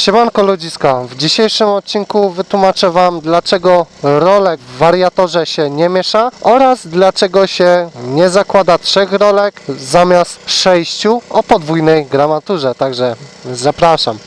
Siemanko ludziska, w dzisiejszym odcinku wytłumaczę Wam dlaczego rolek w wariatorze się nie miesza oraz dlaczego się nie zakłada trzech rolek zamiast sześciu o podwójnej gramaturze, także zapraszam.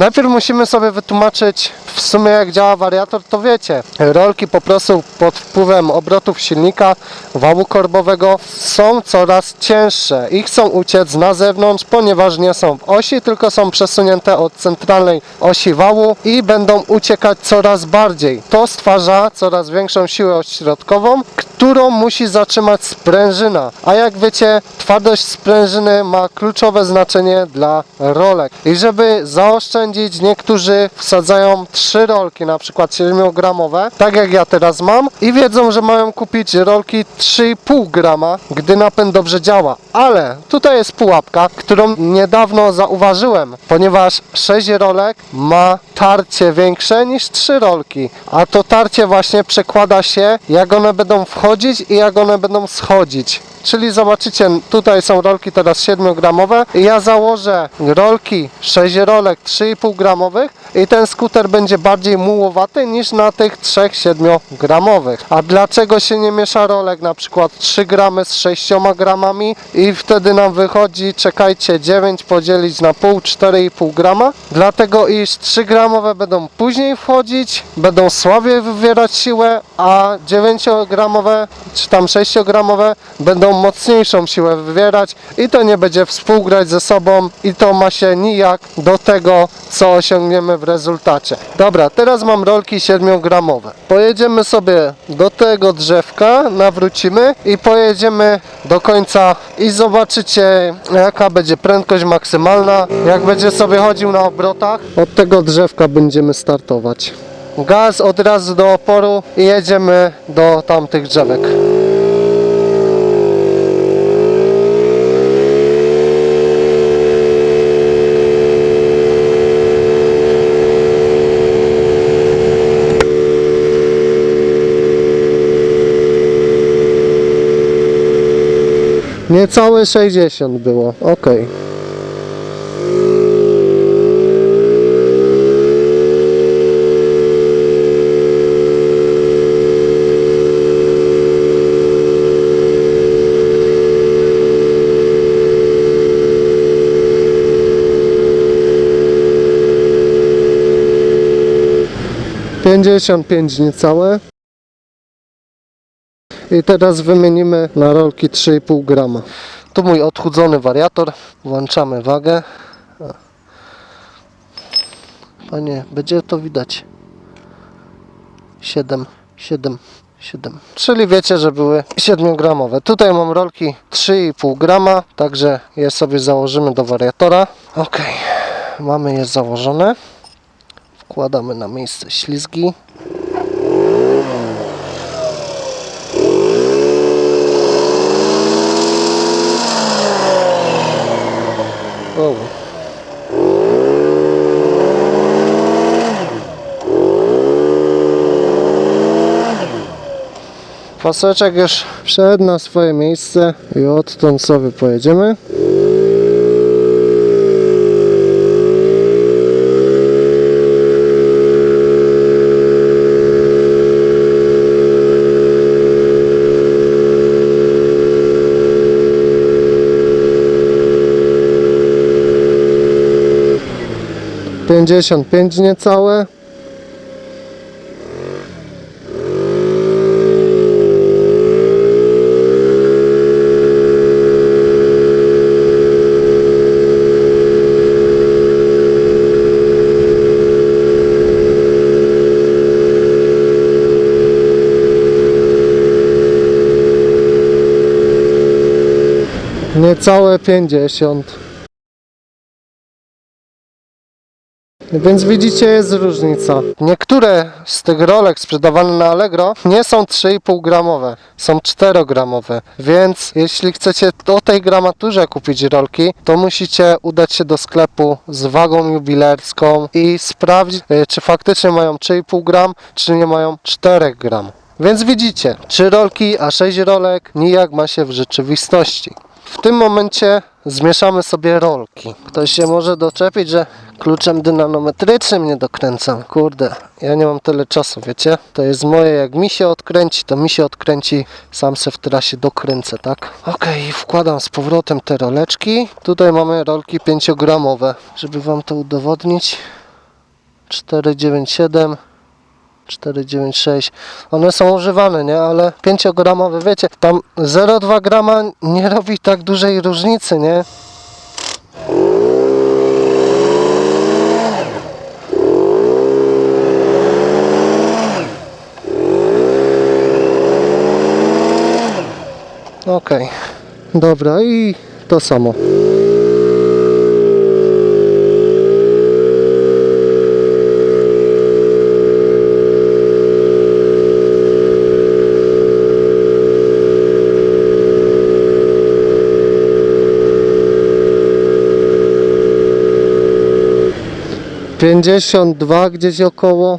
Najpierw musimy sobie wytłumaczyć w sumie jak działa wariator, to wiecie. Rolki po prostu pod wpływem obrotów silnika wału korbowego są coraz cięższe i chcą uciec na zewnątrz, ponieważ nie są w osi, tylko są przesunięte od centralnej osi wału i będą uciekać coraz bardziej. To stwarza coraz większą siłę ośrodkową, którą musi zatrzymać sprężyna. A jak wiecie, twardość sprężyny ma kluczowe znaczenie dla rolek. I żeby zaoszczędzić, niektórzy wsadzają trzy rolki, na przykład 7 gramowe, tak jak ja teraz mam, i wiedzą, że mają kupić rolki 3,5 grama, gdy napęd dobrze działa. Ale tutaj jest pułapka, którą niedawno zauważyłem, ponieważ 6 rolek ma tarcie większe niż 3 rolki, a to tarcie właśnie przekłada się, jak one będą wchodzić i jak one będą schodzić. Czyli zobaczycie, tutaj są rolki teraz 7 gramowe ja założę rolki 6 rolek 3,5 gramowych i ten skuter będzie bardziej mułowaty niż na tych 3 7 gramowych. A dlaczego się nie miesza rolek na przykład 3 gramy z 6 gramami i wtedy nam wychodzi, czekajcie, 9 podzielić na pół, 4,5 grama? Dlatego iż 3 gramowe będą później wchodzić, będą słabiej wywierać siłę, a 9 gramowe czy tam 6 gramowe będą mocniejszą siłę wywierać i to nie będzie współgrać ze sobą i to ma się nijak do tego, co osiągniemy w rezultacie. Dobra, teraz mam rolki 7 gramowe. Pojedziemy sobie do tego drzewka, nawrócimy i pojedziemy do końca i zobaczycie jaka będzie prędkość maksymalna, jak będzie sobie chodził na obrotach. Od tego drzewka będziemy startować. Gaz od razu do oporu i jedziemy do tamtych drzewek. Niecałe 60 było, ok. Pięćdziesiąt pięć niecałe. I teraz wymienimy na rolki 3,5 grama. Tu mój odchudzony wariator. Włączamy wagę. Panie, będzie to widać. 7, 7, 7. Czyli wiecie, że były 7 gramowe. Tutaj mam rolki 3,5 grama, także je sobie założymy do wariatora. Ok, mamy je założone. Wkładamy na miejsce ślizgi. O. Paseczek już wszedł na swoje miejsce i odtąd sobie pojedziemy. Pięćdziesiąt pięć niecałe. Niecałe 50. Więc widzicie, jest różnica. Niektóre z tych rolek sprzedawane na Allegro nie są 3,5 gramowe, są 4 gramowe. Więc jeśli chcecie o tej gramaturze kupić rolki, to musicie udać się do sklepu z wagą jubilerską i sprawdzić, e, czy faktycznie mają 3,5 gram, czy nie mają 4 gram. Więc widzicie, 3 rolki, a 6 rolek nijak ma się w rzeczywistości. W tym momencie zmieszamy sobie rolki. Ktoś się może doczepić, że kluczem dynanometrycznym nie dokręcam. Kurde, ja nie mam tyle czasu, wiecie? To jest moje, jak mi się odkręci, to mi się odkręci, sam se w trasie dokręcę, tak? Okej, wkładam z powrotem te roleczki. Tutaj mamy rolki 5-gramowe, żeby wam to udowodnić. 497 496. One są używane, nie? Ale 5-gramowe, wiecie, tam 0,2 grama nie robi tak dużej różnicy, nie? Okej. Dobra, i to samo. Pięćdziesiąt dwa gdzieś około.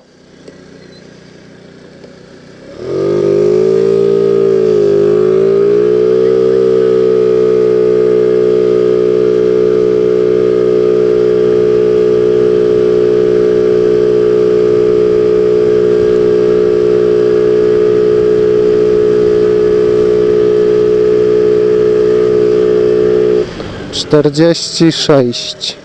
Czterdzieści sześć.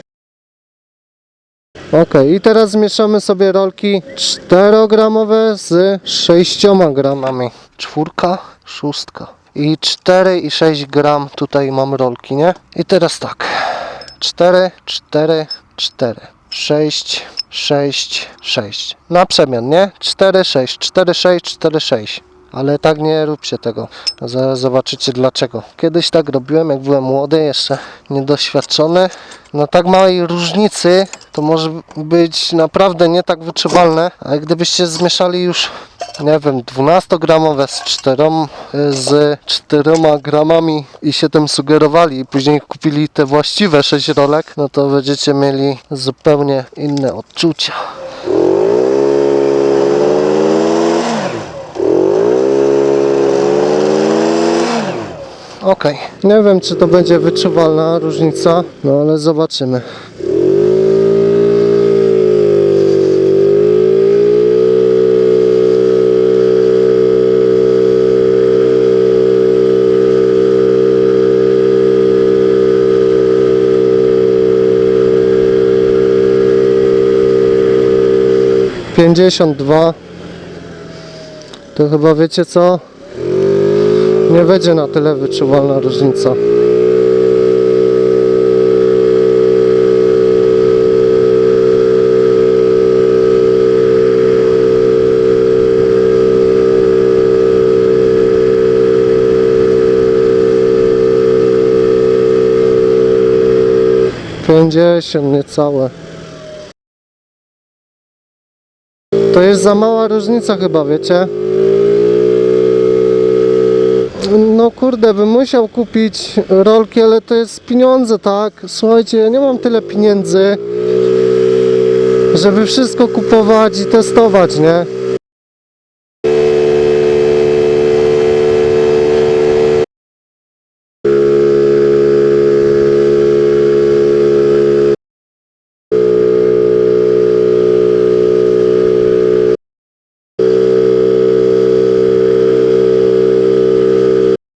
Ok, i teraz zmieszamy sobie rolki 4-gramowe z 6 gramami. Czwórka, szóstka. I 4 i 6 gram tutaj mam rolki, nie? I teraz tak. 4, 4, 4, 6, 6, 6. Na przemian, nie? 4, 6, 4, 6, 4, 6. Ale tak nie róbcie tego. Zaraz zobaczycie dlaczego. Kiedyś tak robiłem, jak byłem młody, jeszcze niedoświadczony. Na tak małej różnicy to może być naprawdę nie tak wyczuwalne, ale gdybyście zmieszali już, nie wiem, 12-gramowe z 4, z 4 gramami i się tym sugerowali i później kupili te właściwe 6 rolek, no to będziecie mieli zupełnie inne odczucia. Okej, nie wiem czy to będzie wyczuwalna różnica, no ale zobaczymy. Pięćdziesiąt dwa. To chyba wiecie co? Nie będzie na tyle wyczuwalna różnica. Pięćdziesiąt niecałe. To jest za mała różnica chyba, wiecie? No kurde, bym musiał kupić rolki, ale to jest pieniądze, tak? Słuchajcie, ja nie mam tyle pieniędzy, żeby wszystko kupować i testować, nie?